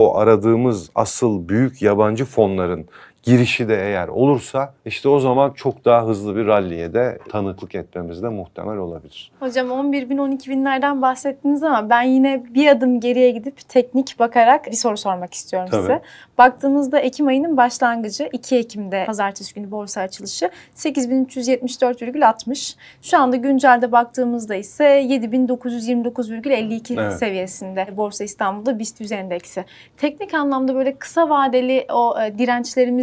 o aradığımız asıl büyük yabancı fonların girişi de eğer olursa işte o zaman çok daha hızlı bir ralliye de tanıklık etmemiz de muhtemel olabilir. Hocam 11 bin 12 binlerden bahsettiniz ama ben yine bir adım geriye gidip teknik bakarak bir soru sormak istiyorum Tabii. size. Baktığımızda Ekim ayının başlangıcı 2 Ekim'de pazartesi günü borsa açılışı 8374,60. Şu anda güncelde baktığımızda ise 7929,52 Evet. seviyesinde Borsa İstanbul'da BIST 100 endeksi. Teknik anlamda böyle kısa vadeli o e,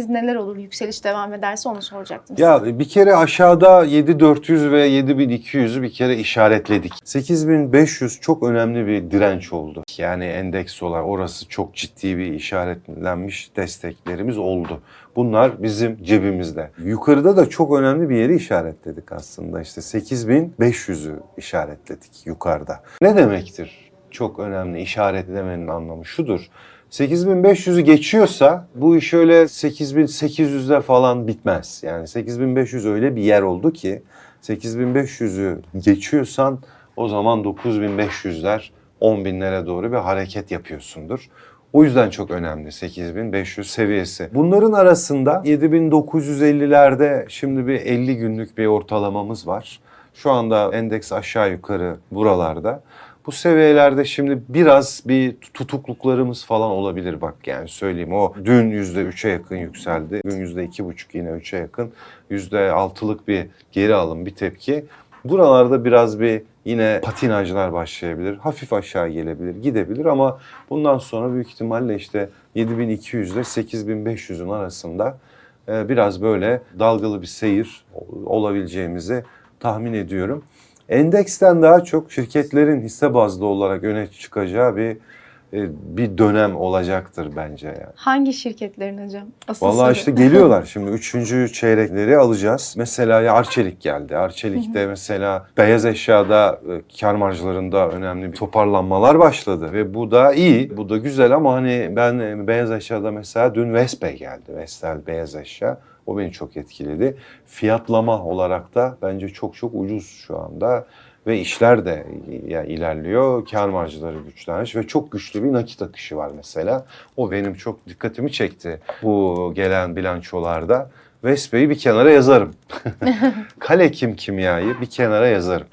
neler olur? Yükseliş devam ederse onu soracaktım size. Ya bir kere aşağıda 7400 ve 7200'ü bir kere işaretledik. 8500 çok önemli bir direnç oldu. Yani endeks olarak orası çok ciddi bir işaretlenmiş desteklerimiz oldu. Bunlar bizim cebimizde. Yukarıda da çok önemli bir yeri işaretledik aslında. İşte 8500'ü işaretledik yukarıda. Ne demektir? Çok önemli işaretlemenin anlamı şudur. 8500'ü geçiyorsa bu iş öyle 8800'de falan bitmez. Yani 8500 öyle bir yer oldu ki 8500'ü geçiyorsan o zaman 9500'ler 10 binlere doğru bir hareket yapıyorsundur. O yüzden çok önemli 8500 seviyesi. Bunların arasında 7950'lerde şimdi bir 50 günlük bir ortalamamız var. Şu anda endeks aşağı yukarı buralarda. Bu seviyelerde şimdi biraz bir tutukluklarımız falan olabilir bak yani söyleyeyim. O dün %3'e yakın yükseldi. Dün %2,5 yine 3'e yakın. %6'lık bir geri alım bir tepki. Buralarda biraz bir yine patinajlar başlayabilir. Hafif aşağı gelebilir, gidebilir ama bundan sonra büyük ihtimalle işte 7200 ile 8500'ün arasında e, biraz böyle dalgalı bir seyir olabileceğimizi tahmin ediyorum. Endeksten daha çok şirketlerin hisse bazlı olarak öne çıkacağı bir e, bir dönem olacaktır bence yani. Hangi şirketlerin hocam? Asıl Vallahi soru. işte geliyorlar şimdi üçüncü çeyrekleri alacağız. Mesela ya Arçelik geldi. Arçelik'te mesela beyaz eşyada e, kar marjlarında önemli bir toparlanmalar başladı. Ve bu da iyi, bu da güzel ama hani ben e, beyaz eşyada mesela dün Vespe geldi. Vestel beyaz eşya. O beni çok etkiledi. Fiyatlama olarak da bence çok çok ucuz şu anda. Ve işler de ilerliyor. Kar marjları güçlenmiş ve çok güçlü bir nakit akışı var mesela. O benim çok dikkatimi çekti bu gelen bilançolarda. Vespe'yi bir kenara yazarım. Kale Kim Kimya'yı bir kenara yazarım.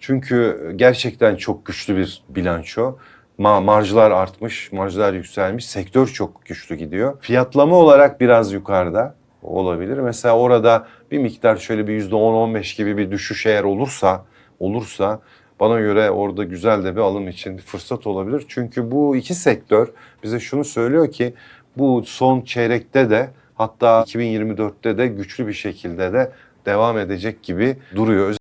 Çünkü gerçekten çok güçlü bir bilanço. Ma marjlar artmış, marjlar yükselmiş. Sektör çok güçlü gidiyor. Fiyatlama olarak biraz yukarıda olabilir. Mesela orada bir miktar şöyle bir %10-15 gibi bir düşüş eğer olursa olursa bana göre orada güzel de bir alım için fırsat olabilir. Çünkü bu iki sektör bize şunu söylüyor ki bu son çeyrekte de hatta 2024'te de güçlü bir şekilde de devam edecek gibi duruyor.